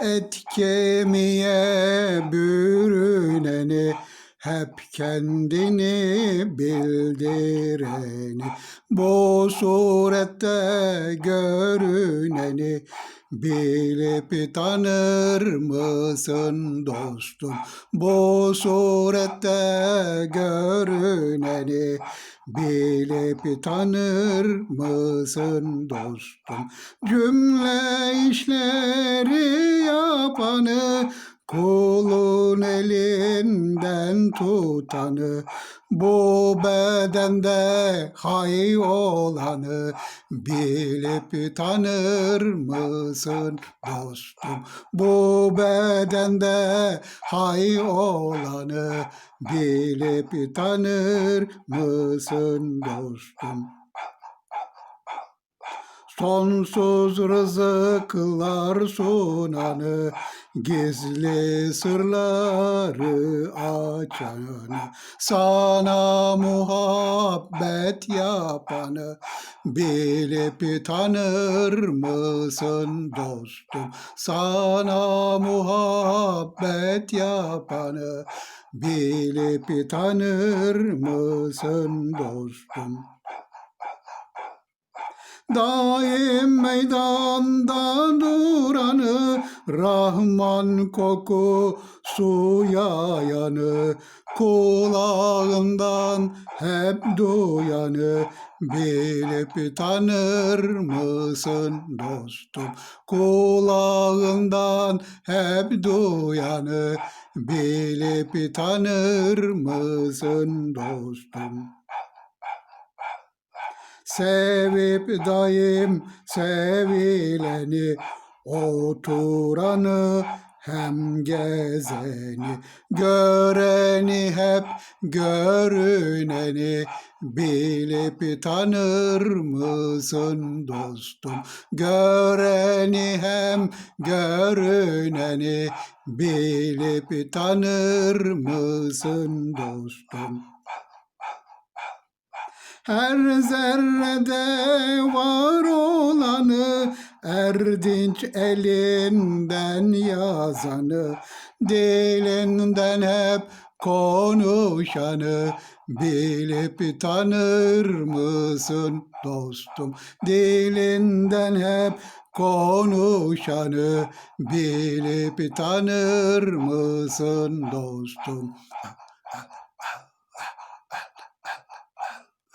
et kemiğe bürüneni hep kendini bildireni bu surette görüneni bilip tanır mısın dostum? Bu surette görüneni bilip tanır mısın dostum? Cümle işleri yapanı kulun elinden tutanı bu bedende hay olanı bilip tanır mısın dostum? Bu bedende hay olanı bilip tanır mısın dostum Sonsuz rızıklar sunanı, gizli sırları açanı, sana muhabbet yapanı, bilip tanır mısın dostum? Sana muhabbet yapanı, bilip tanır mısın dostum? Daim meydanda duranı, Rahman koku suya yanı, kulağından hep duyanı, bilip tanır mısın dostum? Kulağından hep duyanı, bilip tanır mısın dostum? Sevip daim sevileni, oturanı hem gezeni, göreni hep görüneni, bilip tanır mısın dostum? Göreni hem görüneni, bilip tanır mısın dostum? Her zerrede var olanı, erdinç elinden yazanı, dilinden hep konuşanı, bilip tanır mısın dostum? Dilinden hep konuşanı, bilip tanır mısın dostum?